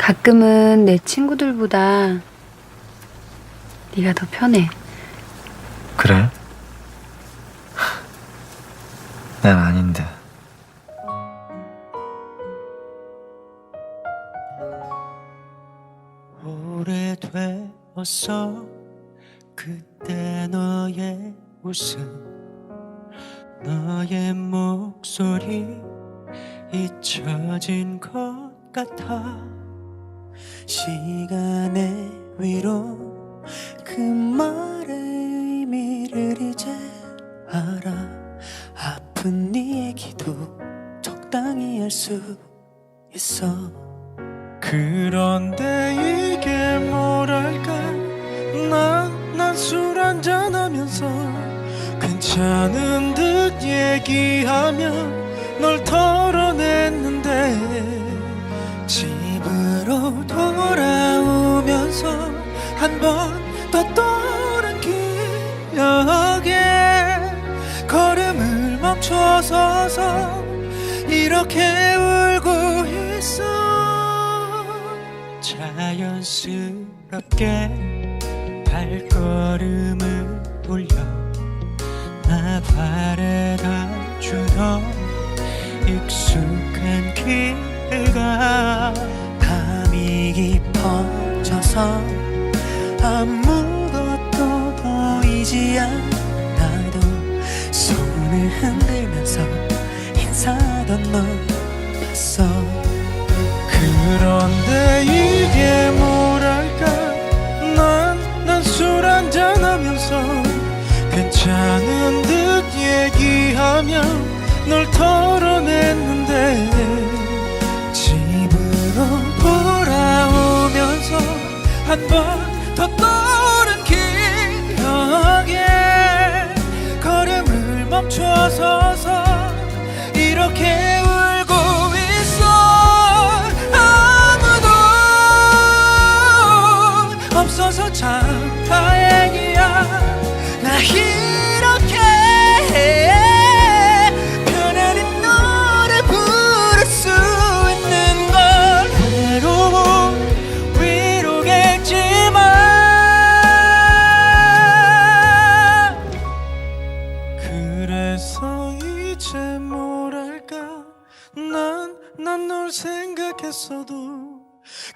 가끔은 내 친구들보다 네가 더 편해. 그래? 난 아닌데. 오래되었어 그때 너의 웃음 너의 목소리 잊혀진 것 같아 시간의 위로 그 말의 의미를 이제 알아. 아픈 네 얘기도 적당히 할 수 있어. 그런데 이게 뭐랄까? 난난 술 한잔 하면서 괜찮은 듯 얘기하면 널 털어냈는데 한 번 더 떠오른 기억에 걸음을 멈춰서서 이렇게 울고 있어. 자연스럽게 발걸음을 돌려 나 바래다 주던 익숙한 길가 밤이 깊어져서 아무것도 보이지 않아도 손을 흔들면서 인사하던 너 봤어. 그런데 이게 뭐랄까? 난 난 술 한잔 하면서 괜찮은 듯 얘기하면 널 털어 생각했어도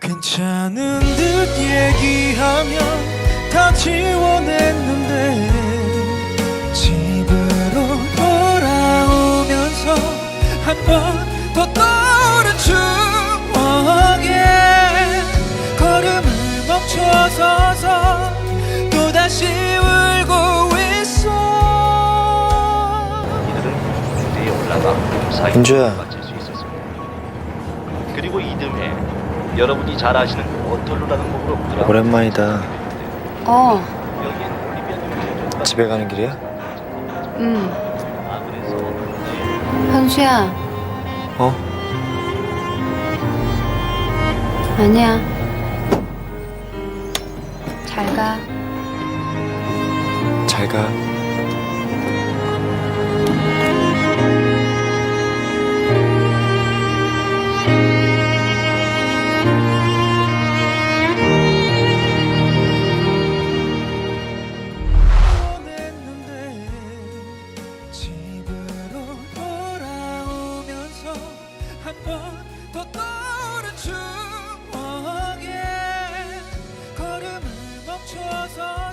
괜찮은 듯 얘기하면 다 지워냈는데 집으로 돌아오면서 한 번 더 떠오른 추억에 걸음을 멈춰서서 또다시 울고 있어 민주야. 여러분이 잘 아시는 워털루라는 곡으로 드라마 오랜만이다. 어, 집에 가는 길이야? 응. 아 그래서 현수야, 어? 아니야. 잘 가. 잘 가. 车走。